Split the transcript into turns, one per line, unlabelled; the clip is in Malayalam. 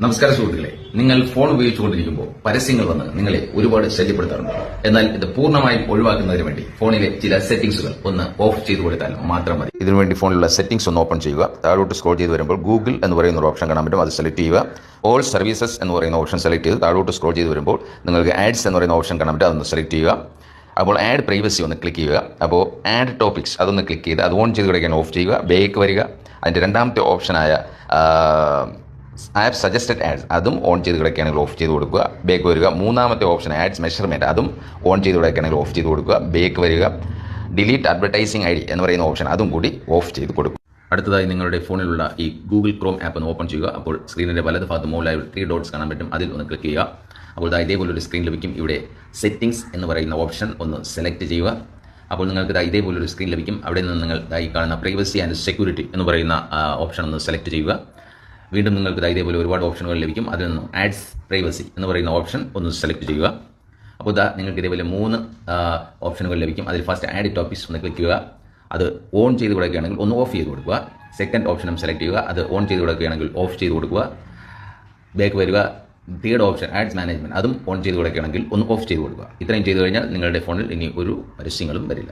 നമസ്കാരം സുഹൃത്തുക്കളെ നിങ്ങൾ ഫോൺ ഉപയോഗിച്ചുകൊണ്ടിരിക്കുമ്പോൾ പരസ്യങ്ങൾ വന്ന് നിങ്ങളെ ഒരുപാട് ശല്യപ്പെടുത്താറുണ്ട്. എന്നാൽ ഇത് പൂർണമായി ഒഴിവാക്കുന്നതിന് വേണ്ടി ഫോണിലെ ചില സെറ്റിംഗ്സുകൾ ഒന്ന് ഓഫ് ചെയ്തു കൊടുത്താൽ മാത്രം മതി. ഇതിനുവേണ്ടി ഫോണിലുള്ള സെറ്റിംഗ്സ് ഒന്ന് ഓപ്പൺ ചെയ്യുക. താഴോട്ട് സ്ക്രോൾ ചെയ്ത് വരുമ്പോൾ ഗൂഗിൾ എന്ന് പറയുന്ന ഒരു ഓപ്ഷൻ കാണാൻ പറ്റും. അത് സെലക്ട് ചെയ്യുക. ഓൾ സർവീസസ് എന്ന് പറയുന്ന ഓപ്ഷൻ സെലക്ട് ചെയ്ത് താഴോട്ട് സ്ക്രോൾ ചെയ്ത് വരുമ്പോൾ നിങ്ങൾക്ക് ആഡ്സ് എന്ന് പറയുന്ന ഓപ്ഷൻ കാണാൻ പറ്റും. അതൊന്ന് സെലക്ട് ചെയ്യുക. അപ്പോൾ ആഡ് പ്രൈവസി ഒന്ന് ക്ലിക്ക് ചെയ്യുക. അപ്പോൾ ആഡ് ടോപ്പിക്സ് അതൊന്ന് ക്ലിക്ക് ചെയ്ത് അത് ഓൺ ചെയ്ത് കിടക്കാൻ ഓഫ് ചെയ്യുക. ബേക്ക് വരിക. അതിന്റെ രണ്ടാമത്തെ ഓപ്ഷനായ ആപ്പ് സജസ്റ്റഡ് ആഡ്സ് അതും ഓൺ ചെയ്ത് കിടക്കുകയാണെങ്കിൽ ഓഫ് ചെയ്ത് കൊടുക്കുക ബേക്ക് വരിക. മൂന്നാമത്തെ ഓപ്ഷൻ ആഡ്സ് മെഷർമെന്റ് അതും ഓൺ ചെയ്ത് കിടക്കുകയാണെങ്കിൽ ഓഫ് ചെയ്ത് കൊടുക്കുക ബേക്ക് വരിക. ഡിലീറ്റ് അഡ്വർടൈസിംഗ് ഐ ഡി എന്ന് പറയുന്ന ഓപ്ഷൻ അതും കൂടി ഓഫ് ചെയ്ത് കൊടുക്കുക അടുത്തതായി നിങ്ങളുടെ ഫോണിലുള്ള ഈ ഗൂഗിൾ ക്രോം ആപ്പ് ഒന്ന് ഓപ്പൺ ചെയ്യുക. അപ്പോൾ സ്ക്രീനിന്റെ വലത് ഭാഗത്ത് മുകളിലായി ത്രീ ഡോട്ട്സ് കാണാൻ പറ്റും. അതിൽ ഒന്ന് ക്ലിക്ക് ചെയ്യുക. അപ്പോൾ ദാ ഇതേപോലൊരു സ്ക്രീൻ ലഭിക്കും. ഇവിടെ സെറ്റിംഗ്സ് എന്ന് പറയുന്ന ഓപ്ഷൻ ഒന്ന് സെലക്ട് ചെയ്യുക. അപ്പോൾ നിങ്ങൾക്ക് ദാ ഇതേപോലൊരു സ്ക്രീൻ ലഭിക്കും. അവിടെ നിന്ന് നിങ്ങൾ ഈ കാണുന്ന പ്രൈവസി ആൻഡ് സെക്യൂരിറ്റി എന്ന് പറയുന്ന ഓപ്ഷൻ ഒന്ന് സെലക്ട് ചെയ്യുക. വീണ്ടും നിങ്ങൾക്ക് ഇതേപോലെ ഒരുപാട് ഓപ്ഷനുകൾ ലഭിക്കും. അതിൽ നിന്നും ആഡ്സ് പ്രൈവസി എന്ന് പറയുന്ന ഓപ്ഷൻ ഒന്ന് സെലക്ട് ചെയ്യുക. അപ്പോൾ ഇതാ നിങ്ങൾക്ക് ഇതേപോലെ മൂന്ന് ഓപ്ഷനുകൾ ലഭിക്കും. അതിൽ ഫസ്റ്റ് ആഡ് ടോപ്പിക്സ് ഒന്ന് ക്ലിക്ക് ചെയ്യുക. അത് ഓൺ ചെയ്ത് കൊടുക്കുകയാണെങ്കിൽ ഒന്ന് ഓഫ് ചെയ്ത് കൊടുക്കുക. സെക്കൻഡ് ഓപ്ഷനും സെലക്ട് ചെയ്യുക. അത് ഓൺ ചെയ്ത് കൊടുക്കുകയാണെങ്കിൽ ഓഫ് ചെയ്ത് കൊടുക്കുക. ബാക്ക് വരിക. തേർഡ് ഓപ്ഷൻ ആഡ്സ് മാനേജ്മെന്റ് അതും ഓൺ ചെയ്ത് കൊടുക്കുകയാണെങ്കിൽ ഒന്ന് ഓഫ് ചെയ്ത് കൊടുക്കുക. ഇത്രയും ചെയ്ത് കഴിഞ്ഞാൽ നിങ്ങളുടെ ഫോണിൽ ഇനി ഒരു പരസ്യങ്ങളും വരില്ല.